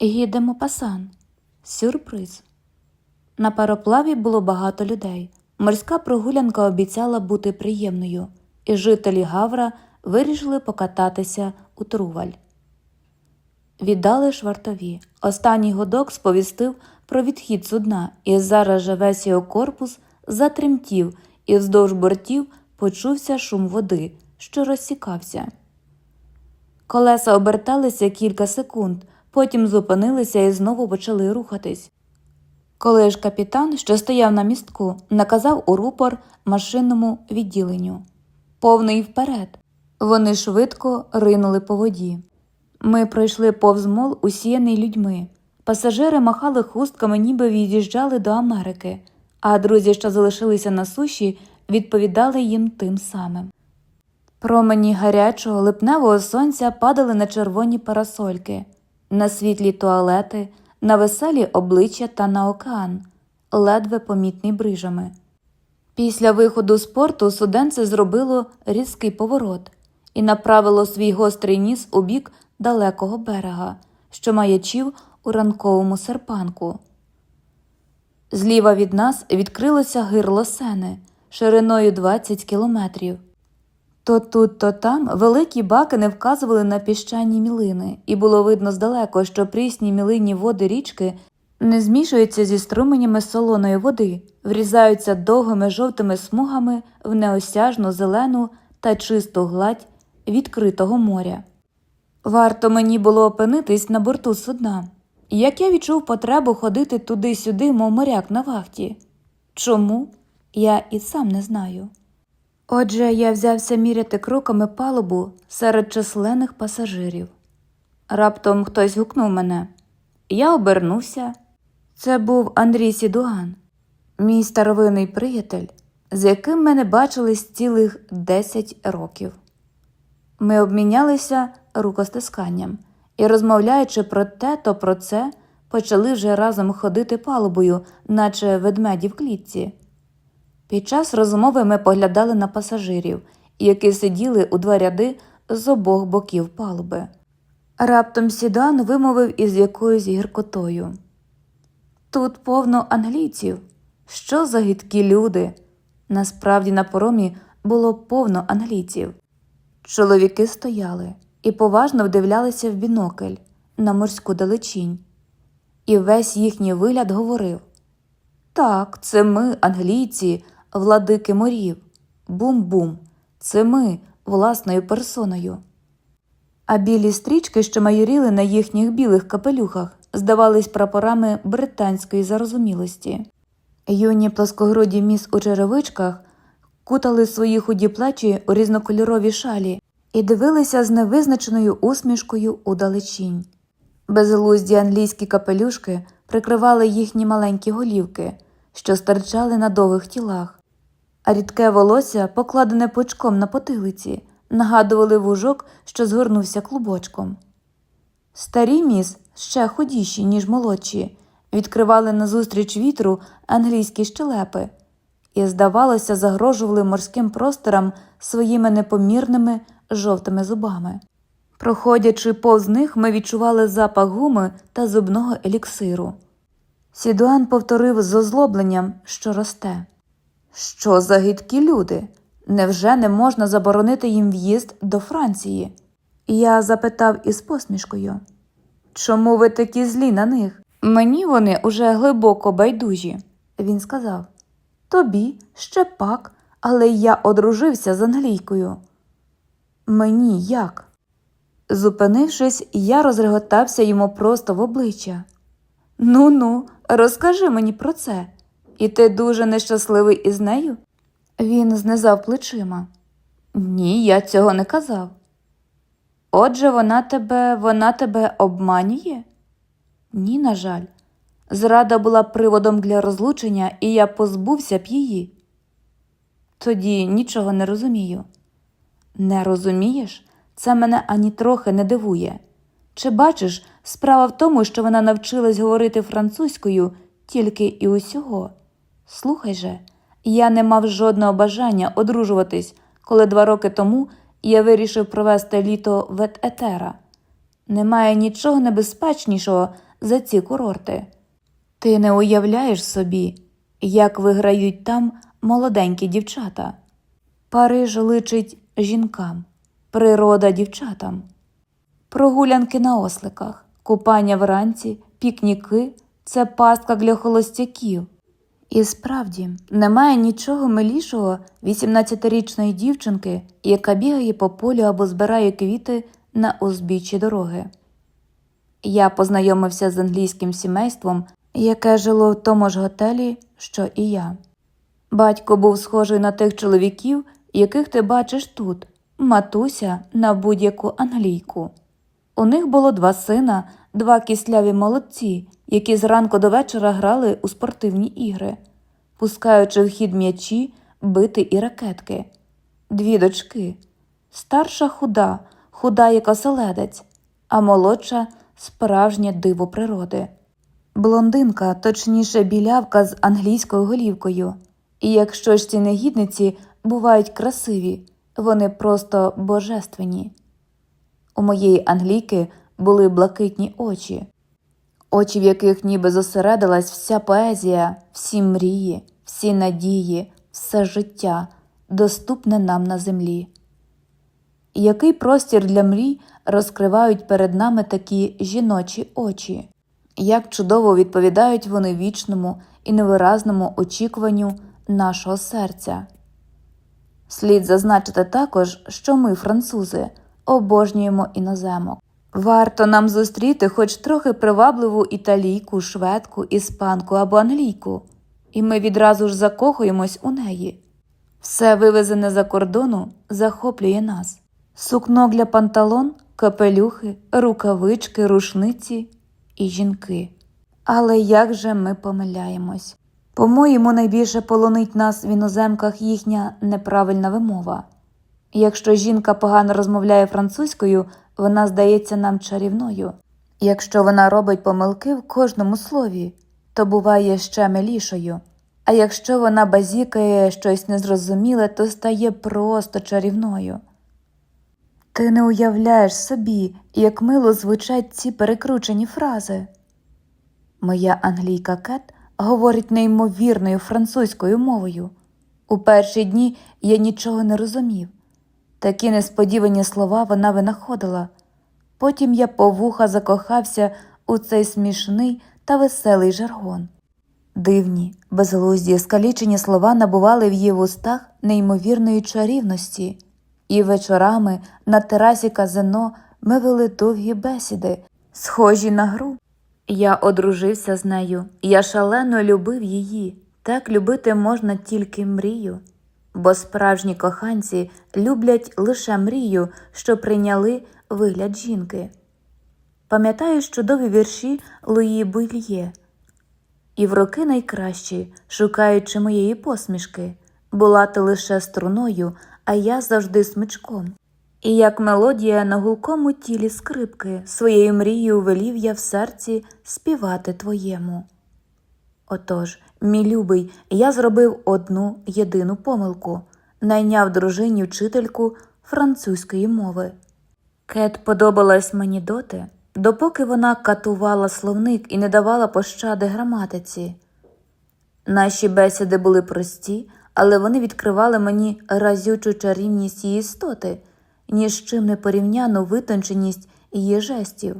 Їдемо пасан. Сюрприз. На пароплаві було багато людей. Морська прогулянка обіцяла бути приємною, і жителі Гавра вирішили покататися у Труваль. Віддали швартові. Останній годок сповістив про відхід судна, і зараз же весь його корпус затремтів, і вздовж бортів почувся шум води, що розсікався. Колеса оберталися кілька секунд, потім зупинилися і знову почали рухатись. Коли ж капітан, що стояв на містку, наказав у рупор машинному відділенню повний вперед. Вони швидко ринули по воді. Ми пройшли повз мол, усіяний людьми. Пасажири махали хустками, ніби від'їжджали до Америки, а друзі, що залишилися на суші, відповідали їм тим самим. Промені гарячого липневого сонця падали на червоні парасольки, на світлі туалети, на веселі обличчя та на океан, ледве помітний брижами. Після виходу з порту суденце зробило різкий поворот і направило свій гострий ніс у бік далекого берега, що маячив у ранковому серпанку. Зліва від нас відкрилося гирло сени шириною 20 кілометрів. То тут, то там великі баки не вказували на піщані мілини, і було видно здалеко, що прісні мілинні води річки не змішуються зі струменями солоної води, врізаються довгими жовтими смугами в неосяжну зелену та чисту гладь відкритого моря. Варто мені було опинитись на борту судна, як я відчув потребу ходити туди-сюди, мов моряк на вахті. Чому? Я і сам не знаю. Отже, я взявся міряти кроками палубу серед численних пасажирів. Раптом хтось гукнув мене. Я обернувся. Це був Андрій Сідуган, мій старовинний приятель, з яким ми не бачились цілих 10 років. Ми обмінялися рукостисканням і, розмовляючи про те, то про це, почали вже разом ходити палубою, наче ведмеді в клітці. Під час розмови ми поглядали на пасажирів, які сиділи у два ряди з обох боків палуби. Раптом Сідан вимовив із якоюсь гіркотою. Тут повно англійців. Що за гидкі люди? Насправді на поромі було повно англійців. Чоловіки стояли і поважно вдивлялися в бінокль на морську далечінь, і весь їхній вигляд говорив Так, це ми, англійці, владики морів. Бум-бум, це ми власною персоною. А білі стрічки, що майоріли на їхніх білих капелюхах, здавались прапорами британської зарозумілості. Юні плоскогруді міс у черевичках кутали свої худі плечі у різнокольорові шалі і дивилися з невизначеною усмішкою у далечінь. Безглузді англійські капелюшки прикривали їхні маленькі голівки, що стирчали на довгих тілах, а рідке волосся, покладене пучком на потилиці, нагадували вужок, що згорнувся клубочком. Старі міс, ще худіші, ніж молодші, відкривали назустріч вітру англійські щелепи і, здавалося, загрожували морським просторам своїми непомірними жовтими зубами. Проходячи повз них, ми відчували запах гуми та зубного еліксиру. Сідуан повторив з озлобленням, що росте. Що за гидкі люди? Невже не можна заборонити їм в'їзд до Франції? Я запитав із посмішкою. Чому ви такі злі на них? Мені вони уже глибоко байдужі, він сказав. Тобі ще пак, але я одружився з англійкою. Мені як? Зупинившись, я розреготався йому просто в обличчя. Ну ну, розкажи мені про це. І ти дуже нещасливий із нею? Він знизав плечима. Ні, я цього не казав. Отже, вона тебе, вона тебе обманює? Ні, на жаль. Зрада була приводом для розлучення, і я позбувся б її. Тоді нічого не розумію. Не розумієш? Це мене ані трохи не дивує. Чи бачиш, справа в тому, що вона навчилась говорити французькою тільки і усього. Слухай же, я не мав жодного бажання одружуватись, коли два роки тому я вирішив провести літо в Етера. Немає нічого небезпечнішого за ці курорти. Ти не уявляєш собі, як виграють там молоденькі дівчата. Париж личить жінкам, природа дівчатам. Прогулянки на осликах, купання вранці, пікніки це пастка для холостяків. І справді немає нічого милішого 18-річної дівчинки, яка бігає по полю або збирає квіти на узбіччі дороги. Я познайомився з англійським сімейством, яке жило в тому ж готелі, що і я. Батько був схожий на тих чоловіків, яких ти бачиш тут, матуся на будь-яку англійку. У них було два сина, два кисляві молодці, які зранку до вечора грали у спортивні ігри, пускаючи в хід м'ячі, бити і ракетки. Дві дочки. Старша худа, худа як оселедець, а молодша справжнє диво природи. Блондинка, точніше білявка з англійською голівкою. І якщо ж ці негідниці бувають красиві, вони просто божественні. У моєї англійки були блакитні очі, очі, в яких ніби зосередилась вся поезія, всі мрії, всі надії, все життя, доступне нам на землі. Який простір для мрій розкривають перед нами такі жіночі очі, як чудово відповідають вони вічному і невиразному очікуванню нашого серця. Слід зазначити також, що ми, французи, обожнюємо іноземок. Варто нам зустріти хоч трохи привабливу італійку, шведку, іспанку або англійку, і ми відразу ж закохуємось у неї. Все вивезене за кордону захоплює нас. Сукно для панталон, капелюхи, рукавички, рушниці і жінки. Але як же ми помиляємось? По-моєму, найбільше полонить нас в іноземках їхня неправильна вимова. Якщо жінка погано розмовляє французькою, вона здається нам чарівною. Якщо вона робить помилки в кожному слові, то буває ще милішою. А якщо вона базікає щось незрозуміле, то стає просто чарівною. Ти не уявляєш собі, як мило звучать ці перекручені фрази. Моя англійка Кет говорить неймовірною французькою мовою. У перші дні я нічого не розумів. Такі несподівані слова вона винаходила. Потім я по вуха закохався у цей смішний та веселий жаргон. Дивні, безглузді, скалічені слова набували в її вустах неймовірної чарівності, і вечорами на терасі казино ми вели довгі бесіди, схожі на гру. Я одружився з нею, я шалено любив її. Так любити можна тільки мрію, бо справжні коханці люблять лише мрію, що прийняли вигляд жінки. Пам'ятаю чудові вірші Луї Буйльє. І в роки найкращі, шукаючи моєї посмішки, була ти лише струною, а я завжди смичком. І як мелодія на гулкому тілі скрипки, своєю мрією велів я в серці співати твоєму. Отож, мій любий, я зробив одну єдину помилку найняв дружині вчительку французької мови. Кет подобалась мені доти, допоки вона катувала словник і не давала пощади граматиці. Наші бесіди були прості, але вони відкривали мені разючу чарівність її істоти, ні з чим не порівняну витонченість її жестів.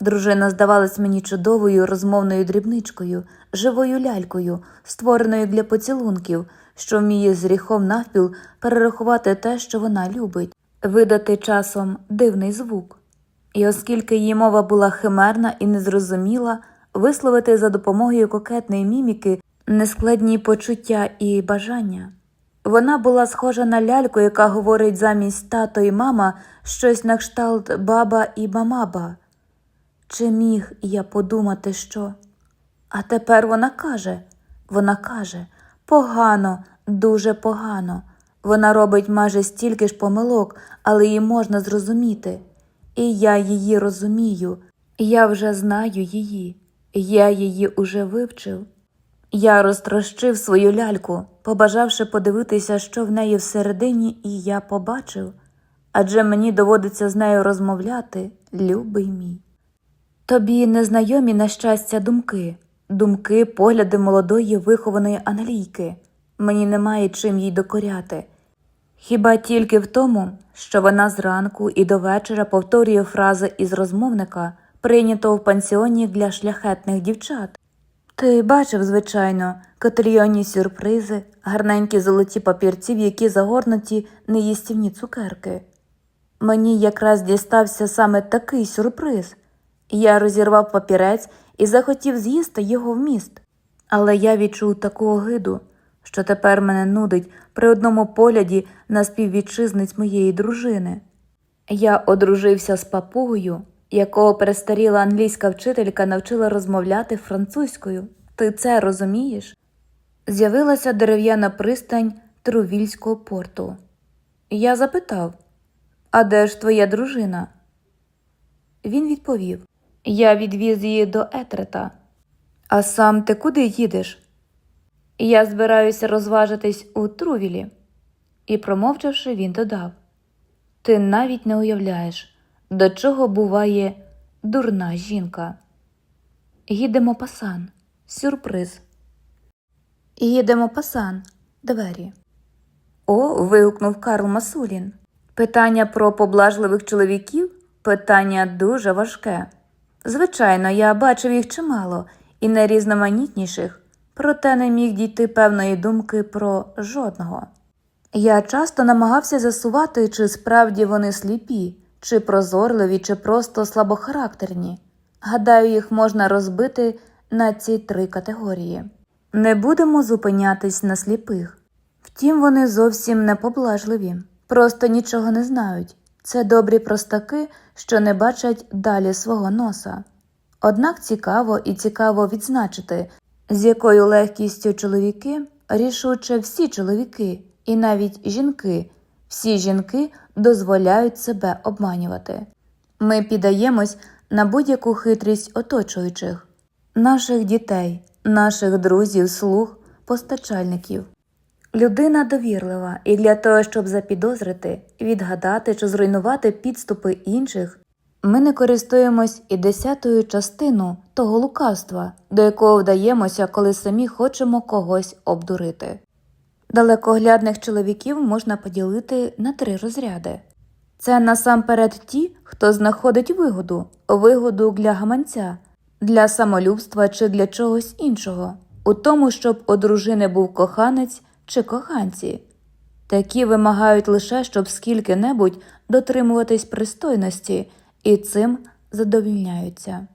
Дружина здавалась мені чудовою розмовною дрібничкою, живою лялькою, створеною для поцілунків, що вміє з гріхом навпіл перерахувати те, що вона любить, видати часом дивний звук. І оскільки її мова була химерна і незрозуміла, висловити за допомогою кокетної міміки нескладні почуття і бажання. Вона була схожа на ляльку, яка говорить замість тато і мама щось на кшталт баба і мамаба. Чи міг я подумати, що? А тепер вона каже, вона каже погано, дуже погано. Вона робить майже стільки ж помилок, але її можна зрозуміти. І я її розумію, я вже знаю її, я її уже вивчив. Я розтрощив свою ляльку, побажавши подивитися, що в неї всередині, і я побачив адже мені доводиться з нею розмовляти, любий мій. Тобі незнайомі на щастя думки, думки, погляди молодої вихованої аналійки. Мені немає чим їй докоряти. Хіба тільки в тому, що вона зранку і до вечора повторює фрази із розмовника, прийнятого в пансіоні для шляхетних дівчат. Ти бачив, звичайно, котріонні сюрпризи, гарненькі золоті папірці, в які загорнуті неїстівні цукерки. Мені якраз дістався саме такий сюрприз. Я розірвав папірець і захотів з'їсти його вміст. Але я відчув таку огиду, що тепер мене нудить при одному погляді на співвітчизниць моєї дружини. Я одружився з папугою, якого перестаріла англійська вчителька навчила розмовляти французькою. Ти це розумієш? З'явилася дерев'яна пристань Трувільського порту. Я запитав, а де ж твоя дружина? Він відповів: Я відвіз її до Етрета. А сам ти куди їдеш? Я збираюся розважитись у Трувілі. І, промовчавши, він додав: Ти навіть не уявляєш, до чого буває дурна жінка. Їдемо пасан. Сюрприз. Їдемо пасан. Двері. О. вигукнув Карл Масулін. Питання про поблажливих чоловіків питання дуже важке. Звичайно, я бачив їх чимало і найрізноманітніших, проте не міг дійти певної думки про жодного. Я часто намагався засувати, чи справді вони сліпі, чи прозорливі, чи просто слабохарактерні. Гадаю, їх можна розбити на ці три категорії. Не будемо зупинятись на сліпих. Втім, вони зовсім не поблажливі, просто нічого не знають. Це добрі простаки, що не бачать далі свого носа. Однак цікаво і цікаво відзначити, з якою легкістю чоловіки, рішуче всі чоловіки, і навіть жінки, всі жінки дозволяють себе обманювати. Ми піддаємось на будь-яку хитрість оточуючих, наших дітей, наших друзів, слуг, постачальників. Людина довірлива, і для того, щоб запідозрити, відгадати чи зруйнувати підступи інших, ми не користуємось і десятою частину того лукавства, до якого вдаємося, коли самі хочемо когось обдурити. Далекоглядних чоловіків можна поділити на три розряди. Це насамперед ті, хто знаходить вигоду, вигоду для гаманця, для самолюбства чи для чогось іншого, у тому, щоб у дружини був коханець чи коханці. Такі вимагають лише, щоб скільки-небудь дотримуватись пристойності і цим задовільняються.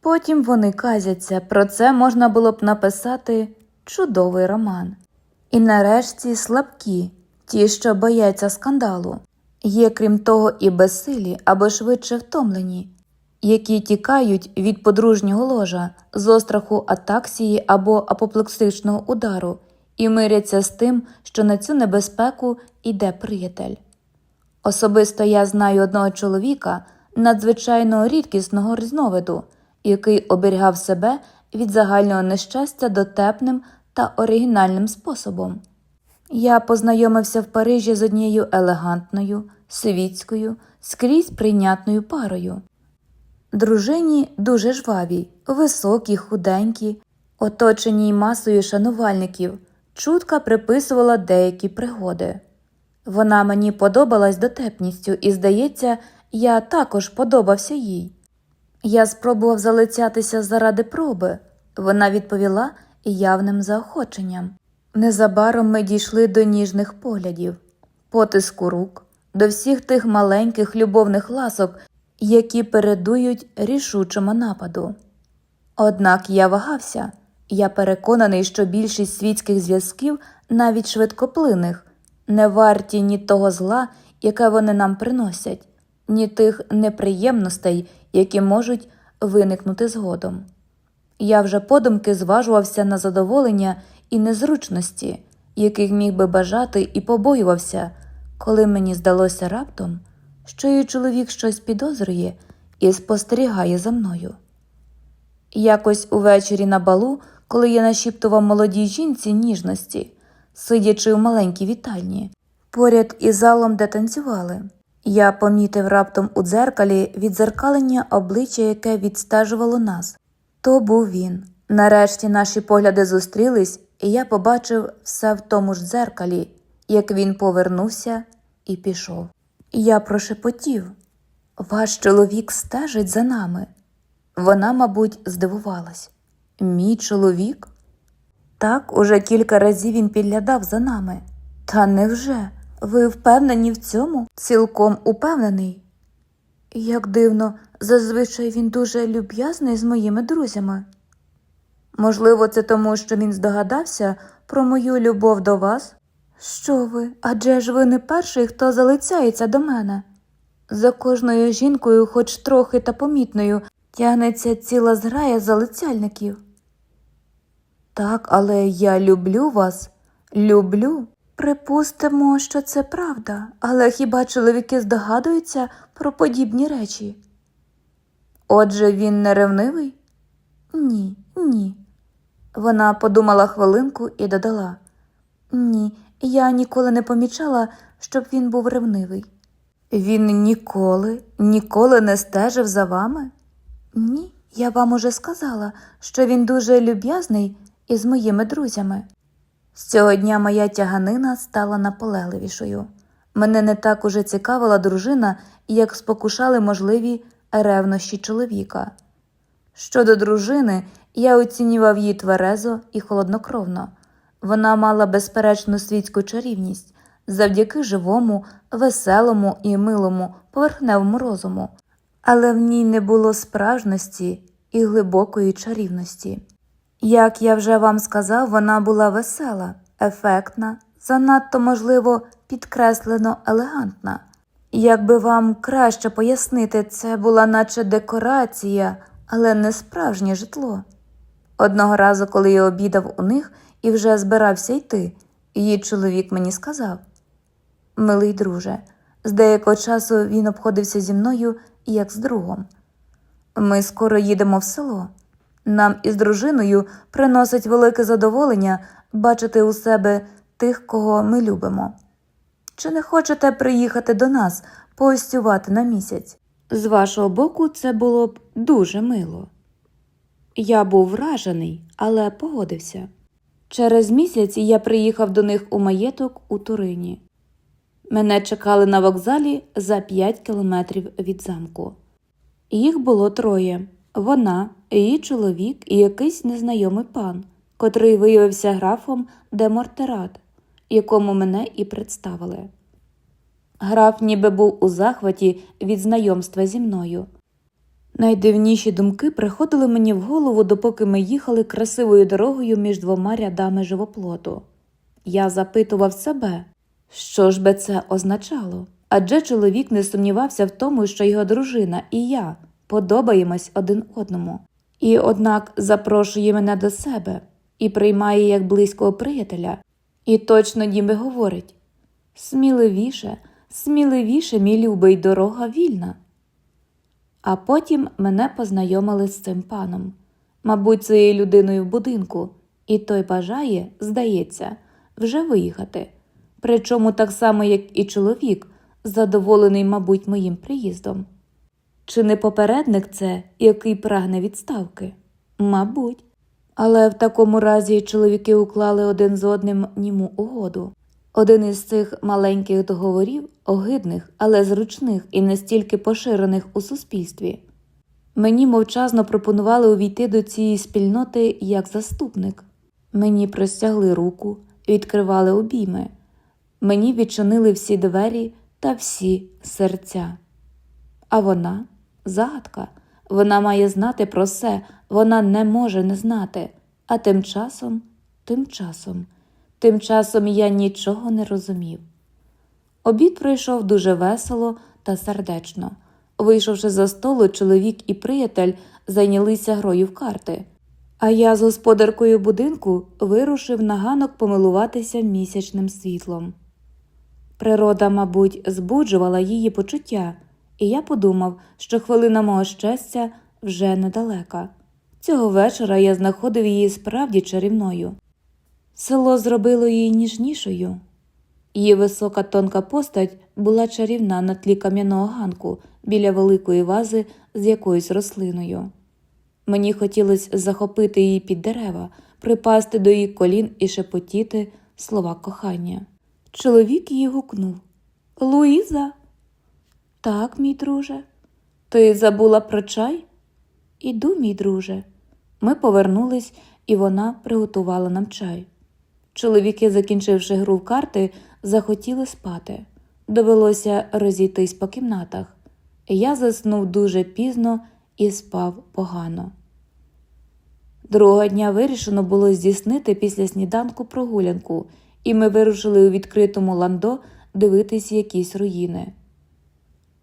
Потім вони казяться, про це можна було б написати чудовий роман. І нарешті слабкі, ті, що бояться скандалу, є, крім того, і безсилі або швидше втомлені, які тікають від подружнього ложа з остраху атаксії або апоплексичного удару і миряться з тим, що на цю небезпеку йде приятель. Особисто я знаю одного чоловіка надзвичайно рідкісного різновиду, який оберігав себе від загального нещастя дотепним та оригінальним способом. Я познайомився в Парижі з однією елегантною, світською, скрізь прийнятною парою. Дружині дуже жваві, високі, худенькі, оточеній масою шанувальників, чутка приписувала деякі пригоди. Вона мені подобалась дотепністю, і, здається, я також подобався їй. Я спробував залицятися заради проби. Вона відповіла явним заохоченням. Незабаром ми дійшли до ніжних поглядів, потиску рук, до всіх тих маленьких любовних ласок, які передують рішучому нападу. Однак я вагався, я переконаний, що більшість світських зв'язків, навіть швидкоплинних, не варті ні того зла, яке вони нам приносять, ні тих неприємностей, які можуть виникнути згодом. Я вже подумки зважувався на задоволення і незручності, яких міг би бажати, і побоювався, коли мені здалося раптом, що її чоловік щось підозрює і спостерігає за мною. Якось увечері на балу, коли я нашіптував молодій жінці ніжності, сидячи в маленькій вітальні, поряд із залом, де танцювали, Я помітив раптом у дзеркалі відзеркалення обличчя, яке відстежувало нас. То був він. Нарешті наші погляди зустрілись, і я побачив все в тому ж дзеркалі, як він повернувся і пішов. Я прошепотів Ваш чоловік стежить за нами. Вона, мабуть, здивувалась. Мій чоловік? Так, уже кілька разів він підглядав за нами. Та невже? Ви впевнені в цьому? Цілком упевнений. Як дивно, зазвичай він дуже люб'язний з моїми друзями. Можливо, це тому, що він здогадався про мою любов до вас? Що ви? Адже ж ви не перший, хто залицяється до мене. За кожною жінкою, хоч трохи та помітною, тягнеться ціла зграя залицяльників. Так, але я люблю вас, люблю. Припустимо, що це правда, але хіба чоловіки здогадуються про подібні речі? Отже, він не ревнивий? Ні, ні. Вона подумала хвилинку і додала Ні, я ніколи не помічала, щоб він був ревнивий. Він ніколи, ніколи не стежив за вами? Ні, я вам уже сказала, що він дуже люб'язний із моїми друзями. З цього дня моя тяганина стала наполегливішою. Мене не так уже цікавила дружина, як спокушали можливі ревнощі чоловіка. Щодо дружини, я оцінював її тверезо і холоднокровно. Вона мала безперечну світську чарівність завдяки живому, веселому і милому поверхневому розуму, але в ній не було справжності і глибокої чарівності. Як я вже вам сказав, вона була весела, ефектна, занадто, можливо, підкреслено елегантна. Якби вам краще пояснити, це була наче декорація, але не справжнє житло. Одного разу, коли я обідав у них і вже збирався йти, її чоловік мені сказав Милий друже, з деякого часу він обходився зі мною як з другом. Ми скоро їдемо в село. Нам із дружиною приносить велике задоволення бачити у себе тих, кого ми любимо. Чи не хочете приїхати до нас погостювати на місяць? З вашого боку, це було б дуже мило. Я був вражений, але погодився. Через місяць я приїхав до них у маєток у Турині. Мене чекали на вокзалі за 5 кілометрів від замку. Їх було троє вона, її чоловік і якийсь незнайомий пан, котрий виявився графом де Мортерат, якому мене і представили. Граф ніби був у захваті від знайомства зі мною. Найдивніші думки приходили мені в голову, допоки ми їхали красивою дорогою між двома рядами живоплоту. Я запитував себе, що ж би це означало? Адже чоловік не сумнівався в тому, що його дружина і я подобаємось один одному, і, однак, запрошує мене до себе і приймає як близького приятеля, і точно ніби говорить сміливіше, сміливіше, мій любий, дорога вільна. А потім мене познайомили з цим паном, мабуть, цією людиною в будинку, і той бажає, здається, вже виїхати. Причому так само, як і чоловік, задоволений, мабуть, моїм приїздом. Чи не попередник це, який прагне відставки? Мабуть. Але в такому разі чоловіки уклали один з одним німу угоду. Один із цих маленьких договорів, огидних, але зручних і настільки поширених у суспільстві. Мені мовчазно пропонували увійти до цієї спільноти як заступник. Мені простягли руку, відкривали обійми. Мені відчинили всі двері та всі серця. А вона загадка. Вона має знати про все, вона не може не знати. А тим часом, тим часом, тим часом я нічого не розумів. Обід пройшов дуже весело та сердечно. Вийшовши за столу, чоловік і приятель зайнялися грою в карти. А я з господаркою будинку вирушив на ганок помилуватися місячним світлом. Природа, мабуть, збуджувала її почуття, і я подумав, що хвилина мого щастя вже недалека. Цього вечора я знаходив її справді чарівною. Село зробило її ніжнішою. Її висока тонка постать була чарівна на тлі кам'яного ганку біля великої вази з якоюсь рослиною. Мені хотілося захопити її під дерева, припасти до її колін і шепотіти слова кохання. Чоловік її гукнув Луїза. Так, мій друже. Ти забула про чай? Іду, мій друже. Ми повернулись, і вона приготувала нам чай. Чоловіки, закінчивши гру в карти, захотіли спати. Довелося розійтись по кімнатах. Я заснув дуже пізно і спав погано. Другого дня вирішено було здійснити після сніданку прогулянку, і ми вирушили у відкритому ландо дивитись якісь руїни.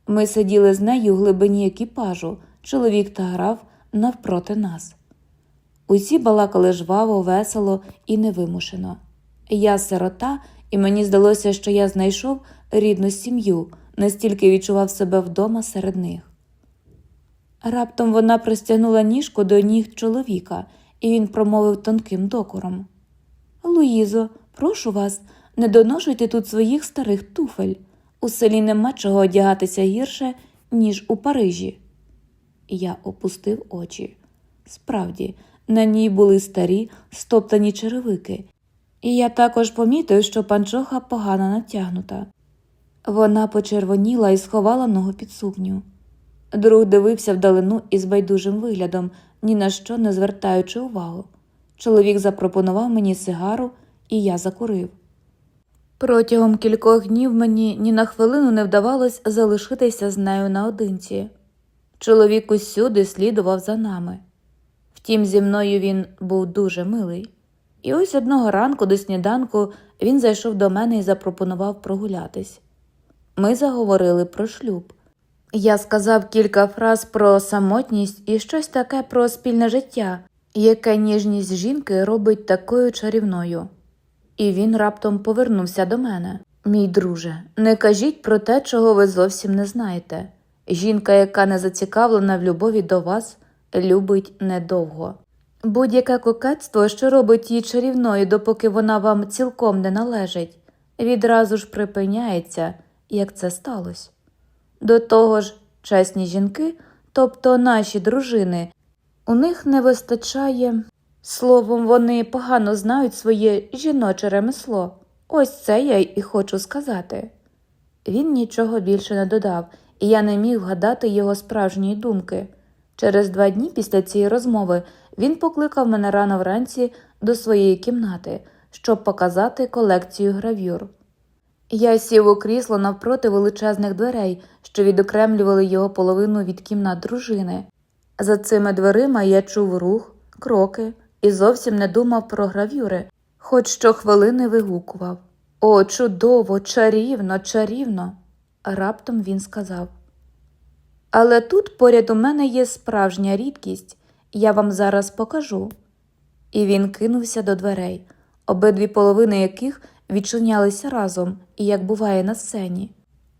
Ми сиділи з нею у глибині екіпажу, чоловік та грав навпроти нас. Усі балакали жваво, весело і невимушено. Я сирота, і мені здалося, що я знайшов рідну сім'ю, настільки відчував себе вдома серед них. Раптом вона простягнула ніжку до ніг чоловіка, і він промовив тонким докором Луїзо, прошу вас, не доношуйте тут своїх старих туфель. У селі нема чого одягатися гірше, ніж у Парижі. Я опустив очі. Справді, на ній були старі, стоптані черевики, і я також помітив, що панчоха погано натягнута. Вона почервоніла і сховала ногу під сукню. Друг дивився вдалину із байдужим виглядом, ні на що не звертаючи увагу. Чоловік запропонував мені сигару, і я закурив. Протягом кількох днів мені ні на хвилину не вдавалось залишитися з нею наодинці. Чоловік усюди слідував за нами. Втім, зі мною він був дуже милий. І ось одного ранку до сніданку він зайшов до мене і запропонував прогулятись. Ми заговорили про шлюб. Я сказав кілька фраз про самотність і щось таке про спільне життя, яке ніжність жінки робить такою чарівною. І він раптом повернувся до мене. Мій друже, не кажіть про те, чого ви зовсім не знаєте. Жінка, яка не зацікавлена в любові до вас, любить недовго. Будь-яке кокетство, що робить її чарівною, допоки вона вам цілком не належить, відразу ж припиняється, як це сталося. До того ж, чесні жінки, тобто наші дружини, у них не вистачає. Словом, вони погано знають своє жіноче ремесло. Ось це я і хочу сказати. Він нічого більше не додав, і я не міг вгадати його справжньої думки. Через два дні після цієї розмови він покликав мене рано вранці до своєї кімнати, щоб показати колекцію гравюр. Я сів у крісло навпроти величезних дверей, що відокремлювали його половину від кімнат дружини. За цими дверима я чув рух, кроки і зовсім не думав про гравюри, хоч щохвилини вигукував О, чудово, чарівно, чарівно. Раптом він сказав. Але тут поряд у мене є справжня рідкість, я вам зараз покажу. І він кинувся до дверей, обидві половини яких відчинялися разом, і як буває на сцені.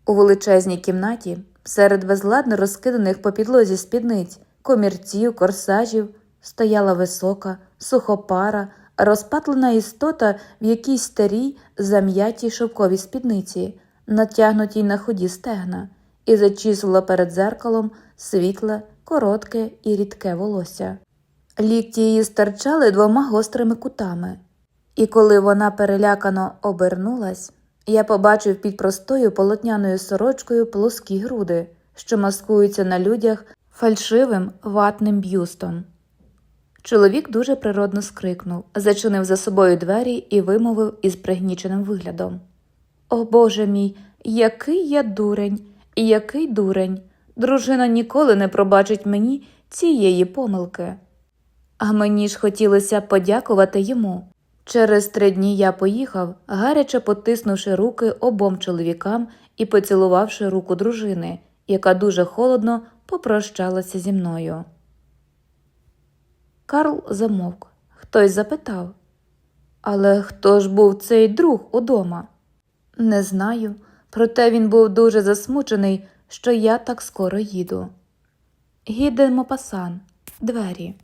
У величезній кімнаті, серед безладно розкиданих по підлозі спідниць, комірців, корсажів, стояла висока, сухопара, розпатлена істота в якійсь старій, зам'ятій шовковій спідниці, натягнутій на ході стегна, і зачісувала перед зеркалом світле, коротке і рідке волосся. Лікті її стирчали двома гострими кутами. І коли вона перелякано обернулась, я побачив під простою полотняною сорочкою плоскі груди, що маскуються на людях фальшивим ватним б'юстом. Чоловік дуже природно скрикнув, зачинив за собою двері і вимовив із пригніченим виглядом О Боже мій, який я дурень, який дурень! Дружина ніколи не пробачить мені цієї помилки. А мені ж хотілося подякувати йому. Через три дні я поїхав, гаряче потиснувши руки обом чоловікам і поцілувавши руку дружини, яка дуже холодно попрощалася зі мною. Карл замовк. Хтось запитав. Але хто ж був цей друг удома? Не знаю, проте він був дуже засмучений, що я так скоро їду. Гідемо Мопасан, двері.